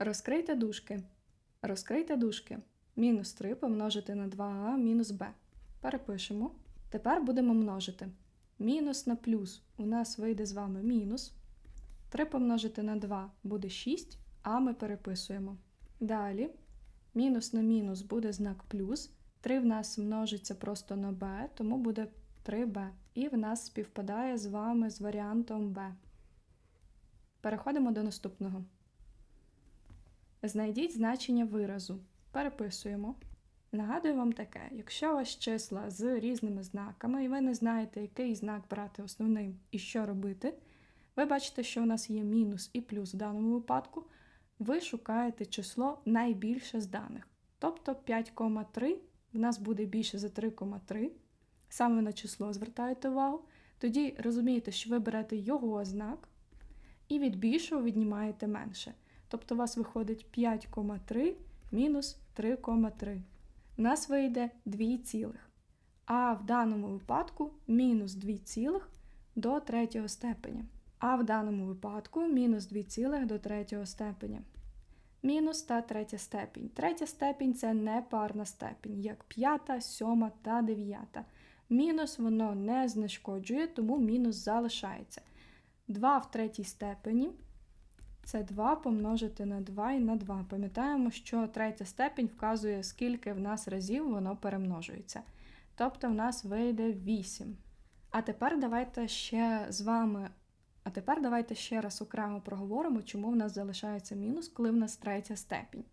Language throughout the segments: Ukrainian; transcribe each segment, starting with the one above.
Розкрийте дужки. Розкрийте дужки. Мінус 3 помножити на 2а мінус b. Перепишемо. Тепер будемо множити. Мінус на плюс у нас вийде з вами мінус. 3 помножити на 2 буде 6, а ми переписуємо. Далі мінус на мінус буде знак плюс. 3 в нас множиться просто на b, тому буде 3b. І в нас співпадає з вами з варіантом b. Переходимо до наступного. Знайдіть значення виразу. Переписуємо. Нагадую вам таке: якщо у вас числа з різними знаками, і ви не знаєте, який знак брати основним і що робити, ви бачите, що у нас є мінус і плюс в даному випадку. Ви шукаєте число найбільше з даних. Тобто 5,3 в нас буде більше за 3,3. Саме на число звертаєте увагу. Тоді розумієте, що ви берете його знак і від більшого віднімаєте менше. Тобто у вас виходить 5,3 мінус 3,3. У нас вийде 2 цілих. А в даному випадку мінус 2 цілих до третього степеня. А в даному випадку мінус 2 цілих до третього степеня. Мінус та третя степінь. Третя степінь це непарна степінь, як п'ята, сьома та дев'ята. Мінус воно не знешкоджує, тому мінус залишається. 2 в третій степені це 2 помножити на 2 і на 2. Пам'ятаємо, що третя степінь вказує, скільки в нас разів воно перемножується. Тобто в нас вийде 8. А тепер давайте ще з вами. А тепер давайте ще раз окремо проговоримо, чому в нас залишається мінус, коли в нас третя степінь.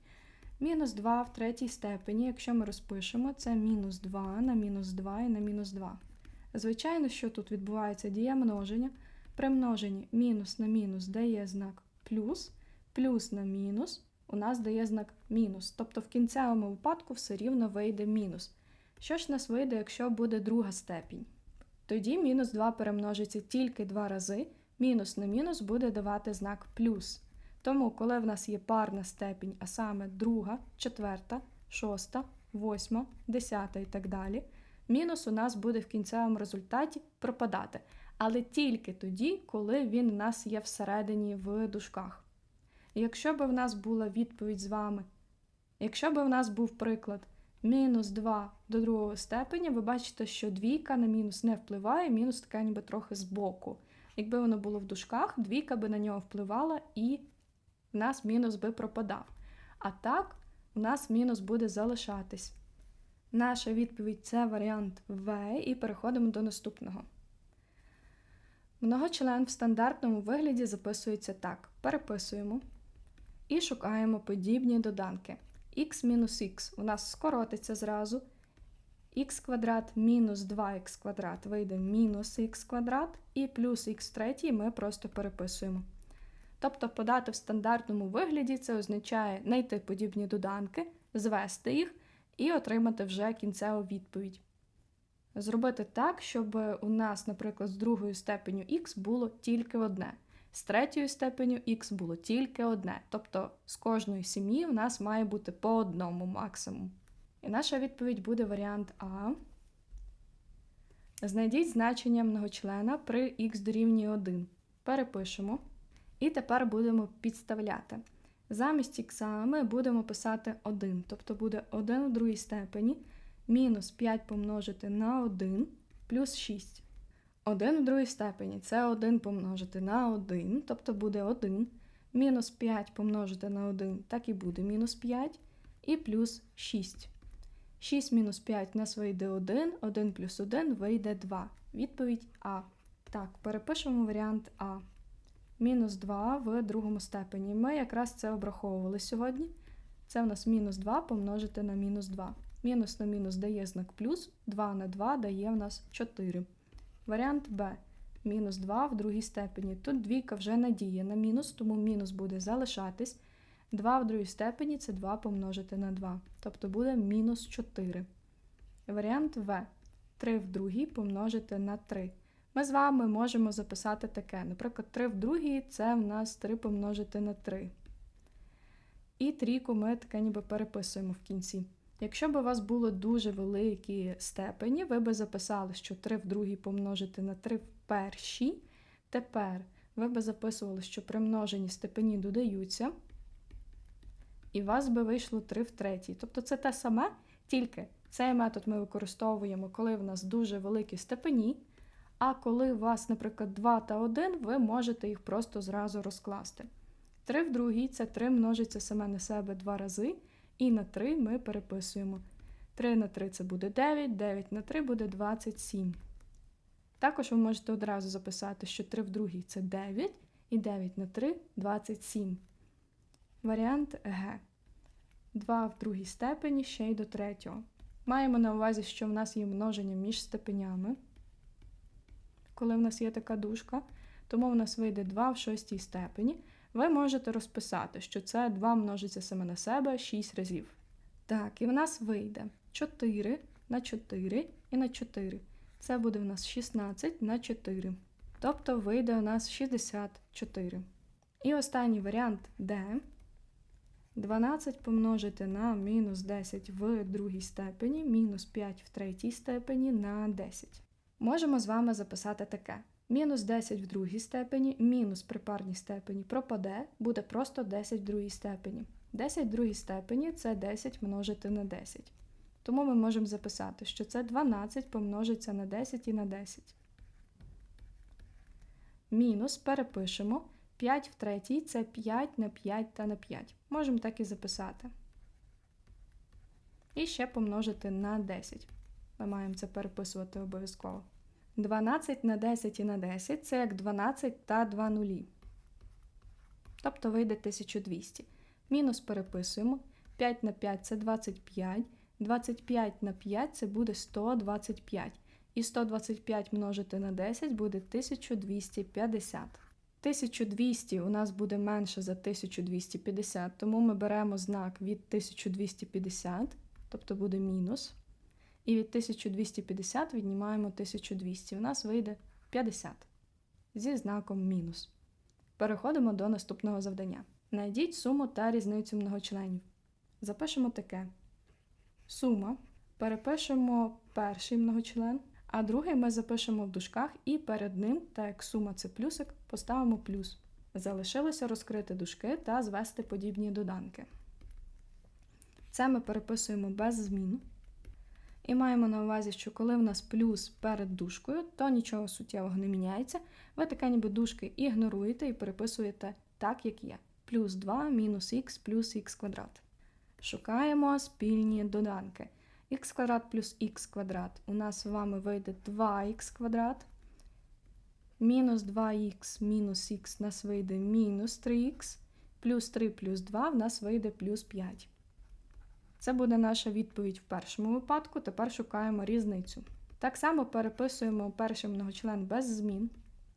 Мінус 2 в третій степені, якщо ми розпишемо, це мінус 2 на мінус 2 і на мінус 2. Звичайно, що тут відбувається дія множення. При множенні мінус на мінус дає знак плюс, плюс на мінус у нас дає знак мінус. Тобто в кінцевому випадку все рівно вийде мінус. Що ж нас вийде, якщо буде друга степінь? Тоді мінус 2 перемножиться тільки два рази, мінус на мінус буде давати знак плюс. Тому, коли в нас є парна степінь, а саме друга, четверта, шоста, восьма, десята і так далі, мінус у нас буде в кінцевому результаті пропадати. Але тільки тоді, коли він у нас є всередині в дужках. Якщо б в нас була відповідь з вами, якщо б в нас був приклад мінус 2 до другого степеня, ви бачите, що двійка на мінус не впливає, мінус така ніби трохи збоку. Якби воно було в дужках, двійка би на нього впливала і в нас мінус би пропадав. А так, у нас мінус буде залишатись. Наша відповідь це варіант В, і переходимо до наступного. Многочлен в стандартному вигляді записується так: переписуємо і шукаємо подібні доданки. х мінус х у нас скоротиться зразу. х квадрат мінус 2х квадрат вийде мінус х квадрат, і плюс х третій ми просто переписуємо. Тобто подати в стандартному вигляді це означає знайти подібні доданки, звести їх і отримати вже кінцеву відповідь. Зробити так, щоб у нас, наприклад, з другою степеню х було тільки одне, з третьою степеню х було тільки одне. Тобто з кожної сім'ї у нас має бути по одному максимум. І наша відповідь буде варіант А. Знайдіть значення многочлена при х дорівнює 1. Перепишемо. І тепер будемо підставляти. Замість х ми будемо писати 1, тобто буде 1 у другій степені, мінус 5 помножити на 1 плюс 6. 1 в другій степені це 1 помножити на 1, тобто буде 1. Мінус 5 помножити на 1, так і буде мінус 5, і плюс 6. 6 мінус 5 у нас вийде 1, 1 плюс 1 вийде 2. Відповідь А. Так, перепишемо варіант А мінус 2 в другому степені. Ми якраз це обраховували сьогодні. Це у нас мінус 2 помножити на мінус 2. Мінус на мінус дає знак плюс, 2 на 2 дає в нас 4. Варіант Б. Мінус 2 в другій степені. Тут двійка вже надіє на мінус, тому мінус буде залишатись. 2 в другій степені це 2 помножити на 2. Тобто буде мінус 4. Варіант В. 3 в другій помножити на 3. Ми з вами можемо записати таке. Наприклад, 3 в другій це в нас 3 помножити на 3. І трійку ми таке ніби переписуємо в кінці. Якщо б у вас було дуже великі степені, ви би записали, що 3 в другій помножити на 3 в першій. Тепер ви би записували, що при множенні степені додаються. і у вас би вийшло 3 в третій. Тобто це те саме, тільки цей метод ми використовуємо, коли в нас дуже великі степені. А коли у вас, наприклад, 2 та 1, ви можете їх просто зразу розкласти. 3 в другій це 3 множиться саме на себе два рази, і на 3 ми переписуємо. 3 на 3 це буде 9, 9 на 3 буде 27. Також ви можете одразу записати, що 3 в другій це 9, і 9 на 3 27. Варіант Г. 2 в другій степені ще й до третього. Маємо на увазі, що в нас є множення між степенями, коли в нас є така дужка, тому в нас вийде 2 в шостій степені. Ви можете розписати, що це 2 множиться саме на себе 6 разів. Так, і в нас вийде 4 на 4 і на 4. Це буде в нас 16 на 4. Тобто вийде у нас 64. І останній варіант D. 12 помножити на мінус 10 в другій степені, мінус 5 в третій степені на 10. Можемо з вами записати таке. Мінус 10 в другій степені, мінус при парній степені пропаде, буде просто 10 в другій степені. 10 в другій степені це 10 множити на 10. Тому ми можемо записати, що це 12 помножиться на 10 і на 10. Мінус перепишемо. 5 в третій це 5 на 5 та на 5. Можемо так і записати. І ще помножити на 10. Ми маємо це переписувати обов'язково. 12 на 10 і на 10 це як 12 та 2 нулі. Тобто вийде 1200. Мінус переписуємо. 5 на 5 це 25. 25 на 5 це буде 125. І 125 множити на 10 буде 1250. 1200 у нас буде менше за 1250, тому ми беремо знак від 1250, тобто буде мінус. І від 1250 віднімаємо 1200. У нас вийде 50 зі знаком мінус. Переходимо до наступного завдання. Найдіть суму та різницю многочленів. Запишемо таке. Сума. Перепишемо перший многочлен, а другий ми запишемо в дужках і перед ним, так як сума це плюсик, поставимо плюс. Залишилося розкрити дужки та звести подібні доданки. Це ми переписуємо без змін. І маємо на увазі, що коли в нас плюс перед дужкою, то нічого суттєвого не міняється. Ви таке ніби дужки ігноруєте і переписуєте так, як є. Плюс 2 мінус х плюс х квадрат. Шукаємо спільні доданки. х квадрат плюс х квадрат. У нас з вами вийде 2х квадрат. Мінус 2х мінус х у нас вийде мінус 3х. Плюс 3 плюс 2 в нас вийде плюс 5. Це буде наша відповідь в першому випадку. Тепер шукаємо різницю. Так само переписуємо перший многочлен без змін,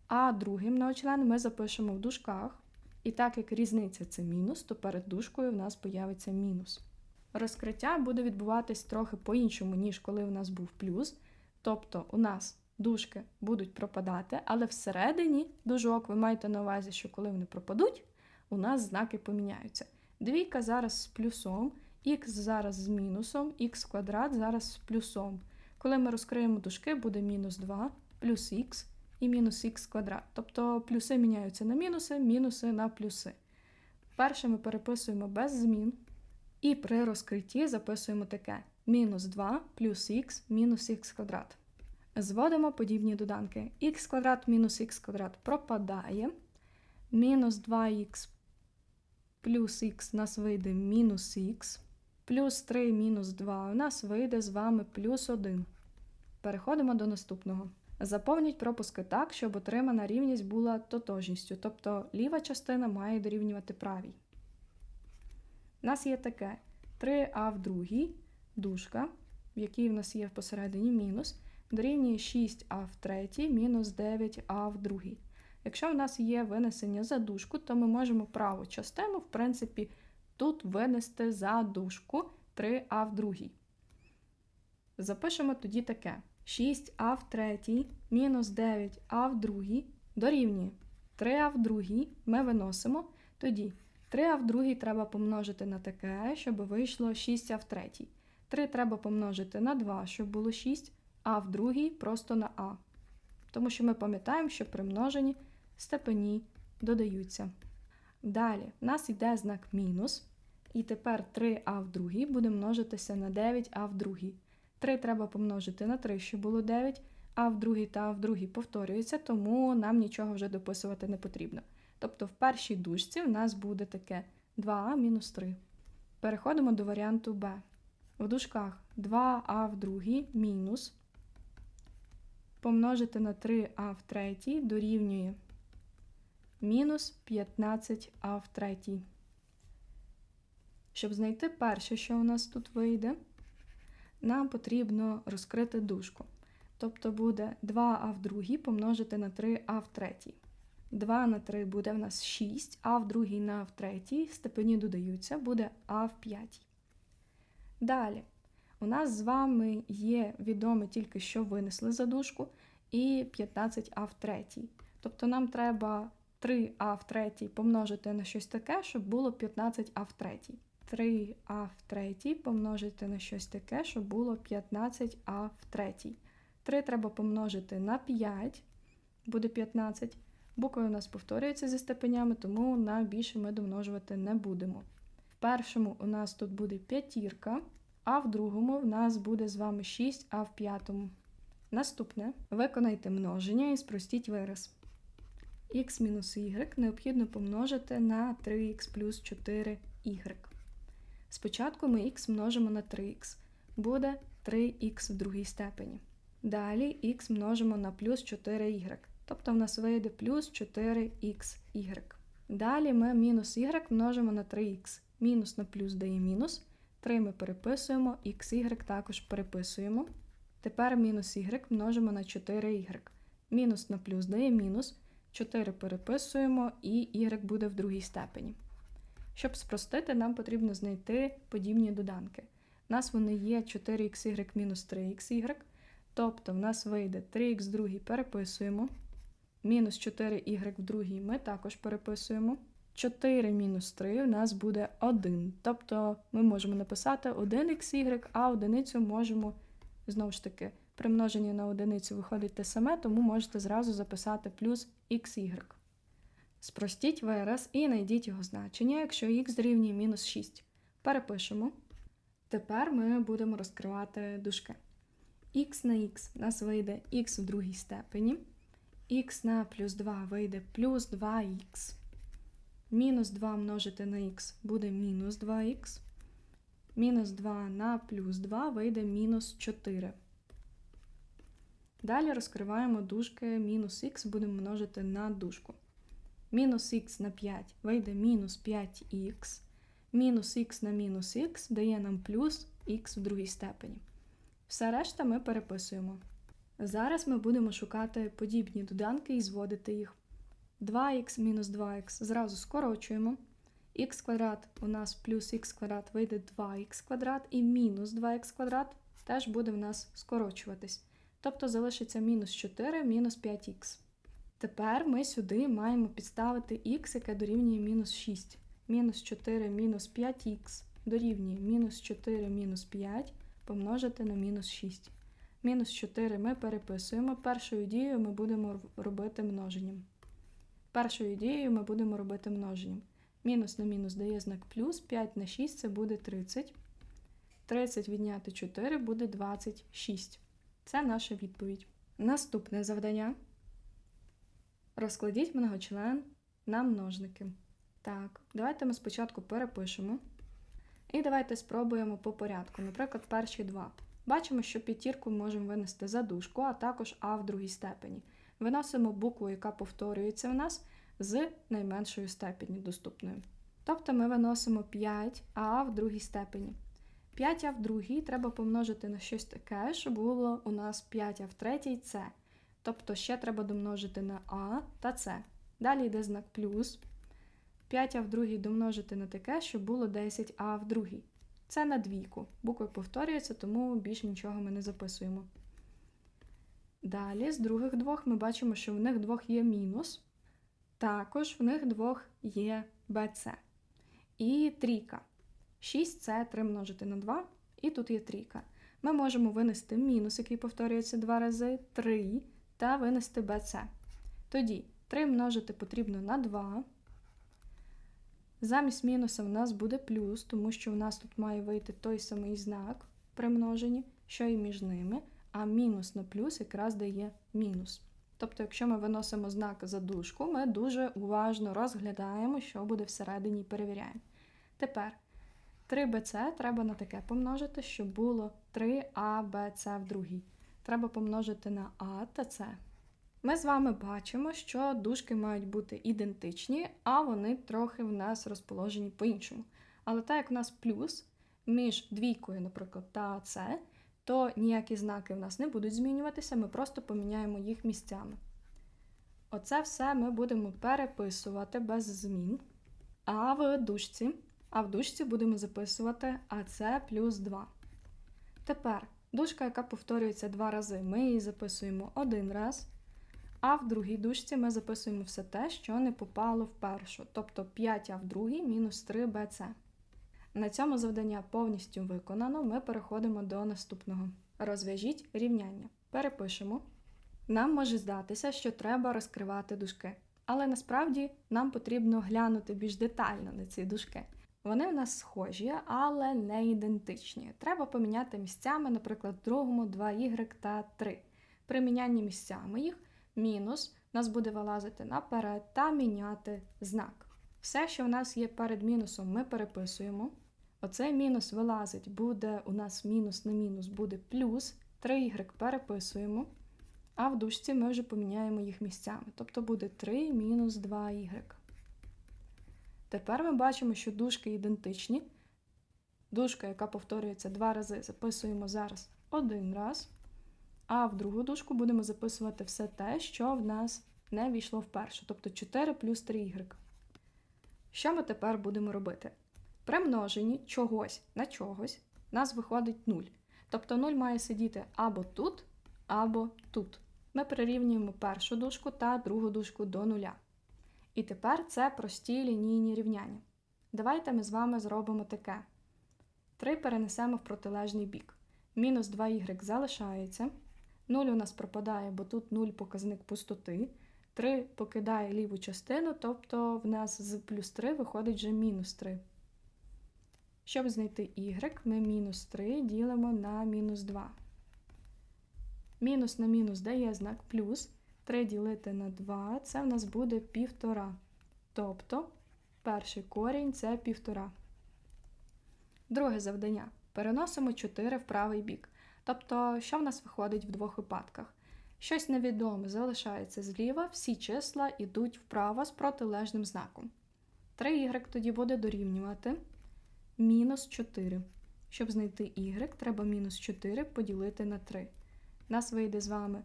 а другий многочлен ми запишемо в дужках. І так як різниця це мінус, то перед дужкою в нас появиться мінус. Розкриття буде відбуватись трохи по-іншому, ніж коли у нас був плюс. Тобто у нас дужки будуть пропадати, але всередині дужок ви маєте на увазі, що коли вони пропадуть, у нас знаки поміняються. Двійка зараз з плюсом, х зараз з мінусом, х квадрат зараз з плюсом. Коли ми розкриємо дужки, буде мінус 2 плюс х і мінус х квадрат. Тобто плюси міняються на мінуси, мінуси на плюси. Перше ми переписуємо без змін. І при розкритті записуємо таке: мінус 2 плюс х мінус х квадрат. Зводимо подібні доданки. х квадрат мінус х квадрат пропадає. Мінус 2х плюс х нас вийде мінус х. Плюс 3 мінус 2 у нас вийде з вами плюс 1. Переходимо до наступного. Заповніть пропуски так, щоб отримана рівність була тотожністю, тобто ліва частина має дорівнювати правій. У нас є таке 3а в другій дужка, в якій в нас є посередині мінус, дорівнює 6а в третій мінус 9а в другій. Якщо в нас є винесення за дужку, то ми можемо праву частину, в принципі, тут винести за дужку 3а в другій. Запишемо тоді таке: 6а в третій мінус 9а в другій дорівнює 3а в другій ми виносимо тоді. 3а в другій треба помножити на таке, щоб вийшло 6а в третій. 3 треба помножити на 2, щоб було 6, а в другій просто на а. Тому що ми пам'ятаємо, що при множенні степені додаються. Далі в нас йде знак мінус, І тепер 3а в другій буде множитися на 9а в другій. 3 треба помножити на 3, щоб було 9, а в другій та а в другій повторюється, тому нам нічого вже дописувати не потрібно. Тобто в першій дужці в нас буде таке 2а мінус 3. Переходимо до варіанту Б. В дужках 2а в другій мінус помножити на 3а в третій дорівнює мінус 15а в третій. Щоб знайти перше, що у нас тут вийде, нам потрібно розкрити дужку. Тобто буде 2а в другій помножити на 3а в третій. 2 на 3 буде в нас 6, а в другій на в третій степені додаються, буде а в п'ятій. Далі, у нас з вами є відоме тільки, що винесли за дужку, і 15а в третій. Тобто нам треба 3а в третій помножити на щось таке, щоб було 15а в третій. 3а в третій помножити на щось таке, щоб було 15а в третій. 3 треба помножити на 5, буде 15. Букви у нас повторюються зі степенями, тому на більше ми домножувати не будемо. В першому у нас тут буде п'ятірка, а в другому в нас буде з вами 6, а в п'ятому. Наступне виконайте множення і спростіть вираз. Х мінус y необхідно помножити на 3х плюс 4y. Спочатку ми х множимо на 3х, буде 3х в другій степені. Далі х множимо на плюс 4y, тобто в нас вийде плюс 4xy. Далі ми мінус y множимо на 3х. Мінус на плюс дає мінус. 3 ми переписуємо, xy також переписуємо. Тепер мінус y множимо на 4y. Мінус на плюс дає мінус. 4 переписуємо, і y буде в другій степені. Щоб спростити, нам потрібно знайти подібні доданки. У нас вони є 4xy мінус 3xy. Тобто в нас вийде 3х в другій переписуємо. Мінус 4y в другій ми також переписуємо. 4 мінус 3 у нас буде 1. Тобто ми можемо написати 1xy, а одиницю можемо, знову ж таки, при множенні на одиницю виходить те саме, тому можете зразу записати плюс xy. Спростіть вираз і знайдіть його значення, якщо х дорівнює мінус 6. Перепишемо. Тепер ми будемо розкривати дужки. х на х у нас вийде х в другій степені. х на плюс 2 вийде плюс 2х. Мінус 2 множити на х буде мінус 2х. Мінус 2 на плюс 2 вийде мінус 4. Далі розкриваємо дужки мінус х будемо множити на дужку. Мінус х на 5 вийде мінус 5х. Мінус х на мінус х дає нам плюс х в другій степені. Все решта ми переписуємо. Зараз ми будемо шукати подібні доданки і зводити їх. 2х мінус 2х зразу скорочуємо. х квадрат у нас плюс х квадрат вийде 2х квадрат і мінус 2х квадрат теж буде в нас скорочуватись. Тобто залишиться мінус 4 мінус 5х. Тепер ми сюди маємо підставити х, яке дорівнює мінус 6. Мінус 4 мінус 5х дорівнює мінус 4 мінус 5 помножити на мінус 6. Мінус 4 ми переписуємо. Першою дією ми будемо робити множенням. Першою дією ми будемо робити множенням. Мінус на мінус дає знак плюс, 5 на 6 це буде 30. 30 відняти 4 буде 26. Це наша відповідь. Наступне завдання. Розкладіть многочлен на множники. Так, давайте ми спочатку перепишемо. І давайте спробуємо по порядку. Наприклад, перші два. Бачимо, що п'ятірку можемо винести за дужку, а також А в другій степені. Виносимо букву, яка повторюється в нас, з найменшою степені доступною. Тобто ми виносимо 5 а в другій степені. 5 а в другій треба помножити на щось таке, щоб було у нас 5 а в третій С. Тобто ще треба домножити на А та С. Далі йде знак плюс. 5а в другій домножити на таке, щоб було 10а в другій. Це на двійку. Букви повторюються, тому більше нічого ми не записуємо. Далі, з других двох, ми бачимо, що в них двох є мінус. Також в них двох є BC. І трійка. 6 це 3 множити на 2, і тут є трійка. Ми можемо винести мінус, який повторюється два рази, 3, та винести BC. Тоді 3 множити потрібно на 2. Замість мінуса в нас буде плюс, тому що в нас тут має вийти той самий знак при множенні, що і між ними, а мінус на плюс якраз дає мінус. Тобто, якщо ми виносимо знак за дужку, ми дуже уважно розглядаємо, що буде всередині і перевіряємо. Тепер 3bc треба на таке помножити, щоб було 3abc в другій. Треба помножити на а та С. Ми з вами бачимо, що дужки мають бути ідентичні, а вони трохи в нас розположені по-іншому. Але так як в нас плюс між двійкою, наприклад, та С, то ніякі знаки в нас не будуть змінюватися, ми просто поміняємо їх місцями. Оце все ми будемо переписувати без змін. А в дужці, а в дужці будемо записувати АС плюс 2. Тепер дужка, яка повторюється два рази, ми її записуємо один раз. А в другій дужці ми записуємо все те, що не попало в першу, тобто 5а в другій мінус 3bc. На цьому завдання повністю виконано. Ми переходимо до наступного. Розв'яжіть рівняння. Перепишемо. Нам може здатися, що треба розкривати дужки. Але насправді нам потрібно глянути більш детально на ці дужки. Вони в нас схожі, але не ідентичні. Треба поміняти місцями, наприклад, другому 2y та 3. При мінянні місцями їх мінус нас буде вилазити наперед та міняти знак. Все, що в нас є перед мінусом, ми переписуємо. Оцей мінус вилазить, буде у нас мінус на мінус буде плюс 3y переписуємо. А в дужці ми вже поміняємо їх місцями. Тобто буде 3 мінус 2y. Тепер ми бачимо, що дужки ідентичні. Дужка, яка повторюється два рази, записуємо зараз один раз. А в другу дужку будемо записувати все те, що в нас не війшло в першу, тобто 4 плюс 3y. Що ми тепер будемо робити? При множенні чогось на чогось у нас виходить 0. Тобто 0 має сидіти або тут, або тут. Ми прирівнюємо першу дужку та другу дужку до нуля. І тепер це прості лінійні рівняння. Давайте ми з вами зробимо таке. 3 перенесемо в протилежний бік. Мінус 2y залишається. 0 у нас пропадає, бо тут 0 показник пустоти. 3 покидає ліву частину, тобто в нас з плюс 3 виходить вже мінус 3. Щоб знайти y, ми мінус 3 ділимо на мінус 2. Мінус на мінус дає знак плюс. 3 ділити на 2 це в нас буде 1,5. Тобто перший корінь це 1,5. Друге завдання. Переносимо 4 в правий бік. Тобто, що в нас виходить в двох випадках? Щось невідоме залишається зліва, всі числа йдуть вправо з протилежним знаком. 3y тоді буде дорівнювати мінус 4. Щоб знайти y, треба мінус 4 поділити на 3. Нас вийде з вами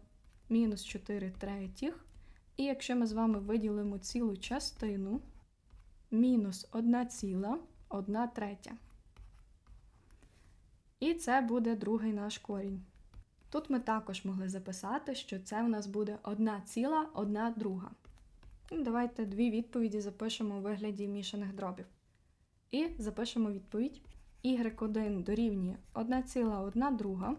мінус 4 третіх. І якщо ми з вами виділимо цілу частину, мінус 1 ціла 1 третя. І це буде другий наш корінь. Тут ми також могли записати, що це в нас буде 1 ціла 1 друга. Ну, давайте дві відповіді запишемо у вигляді мішаних дробів. І запишемо відповідь. y1 дорівнює 1 ціла 1 друга,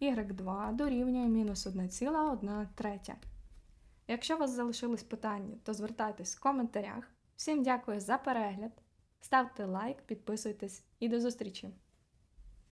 y2 дорівнює мінус 1,1 третя. Якщо у вас залишились питання, то звертайтесь в коментарях. Всім дякую за перегляд. Ставте лайк, підписуйтесь і до зустрічі!